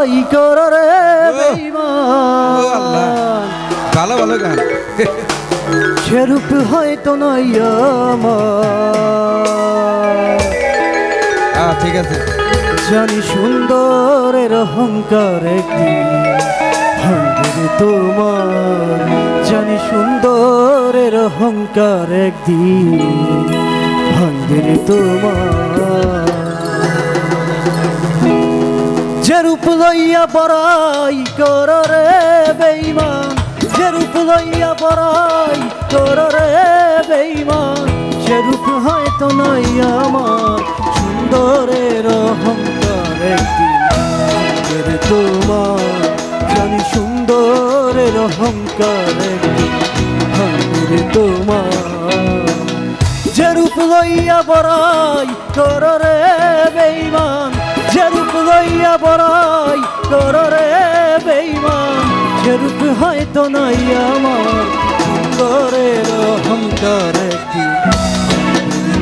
বড়াই কর রে ভালো ভালো গান। সেরূপ হয়তো নাই আমার। ঠিক আছে। জানি সুন্দরের অহংকার একদিন ভাঙবে তোমার। জানি সুন্দরের অহংকার একদিন ভাঙবে তোমার। রূপ লইয়া বড়াই কর রে বেইমান যে রূপ লইয়া বড়াই কর রে বেইমান সে রূপ হয়তো নাই আমার সুন্দরের অহংকার ভাঙবে তোমার জানি সুন্দরের অহংকার একদিন তোমার। যে রূপ লইয়া বড়াই কর রে বেইমান যে রূপ লইয়া বড়াই তোর রে বেইমান যে রূপ হয়তো নাই আমার সুন্দরের অহংকার কি?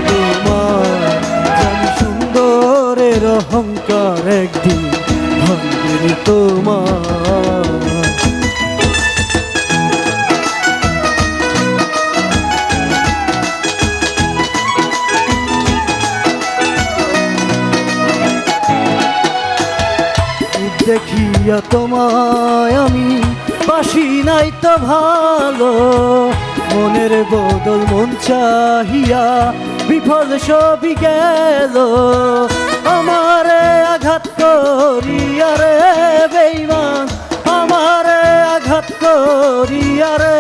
তোমার জানি সুন্দরের অহংকার একদিন ভঙ্গিনী তোমার দেখিয়া তোমায় আমি বাসি নাই তো ভালো। মনের বদল মন চাহিয়া বিফল সবই গেল। আমারে আঘাত করিয়া রে বেইমান আমারে আঘাত করিয়া রে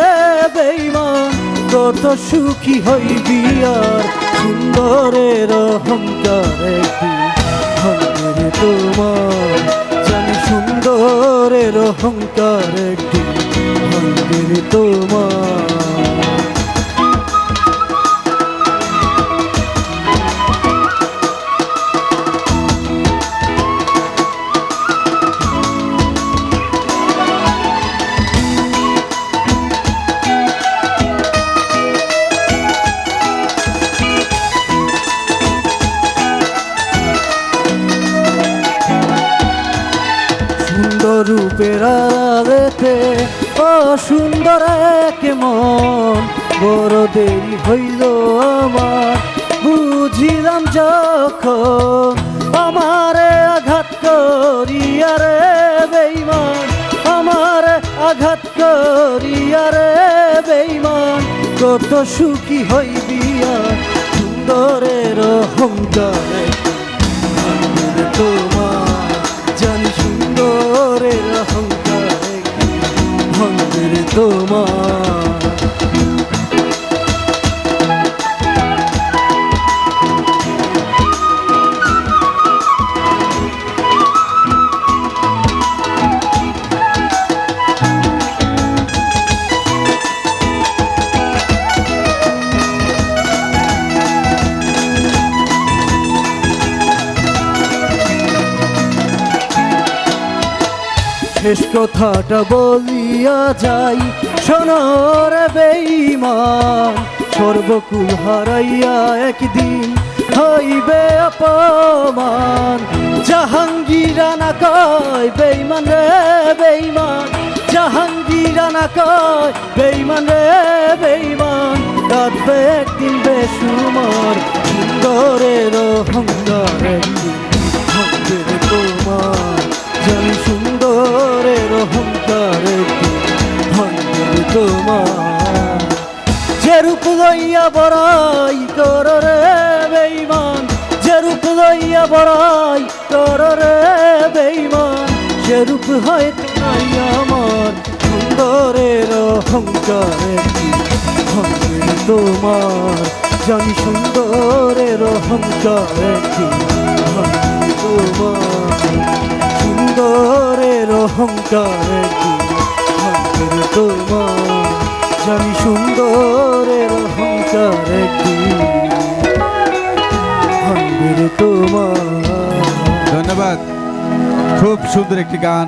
বেইমান কত সুখী হইবি আর সুন্দরের অহংকার তোমার সুন্দরের অহংকার একদিন তোমার সুন্দর রূপের আড়ালেতে অসুন্দর এক মন। বড় দেরি হইল আমার, বুঝিলাম যখন আমারে আঘাত করিয়া রে বেইমান আমারে আঘাত করিয়া রে বেইমান কত সুখী হইবি আর সুন্দরের অহংকারে। শেষ কথাটা বলিয়া যাই। সোনর বেইমান সর্বকুল হারাইয়া একদিন হইবে অপমান। জাহাঙ্গীরানা কয় বেইমান রে বেইমান জাহাঙ্গীরানা কয় বেইমান রে বেইমান কাঁদবে একদিন বেসুমার সুন্দরের অহংকার। তোমার লইয়া বড়াই কর রে বেইমান, যে লইয়া বড়াই কর রে তোমার জানি সুন্দরের অহংকার তোমার সুন্দরের তোমার ধন্যবাদ। খুব সুন্দর একটি গান।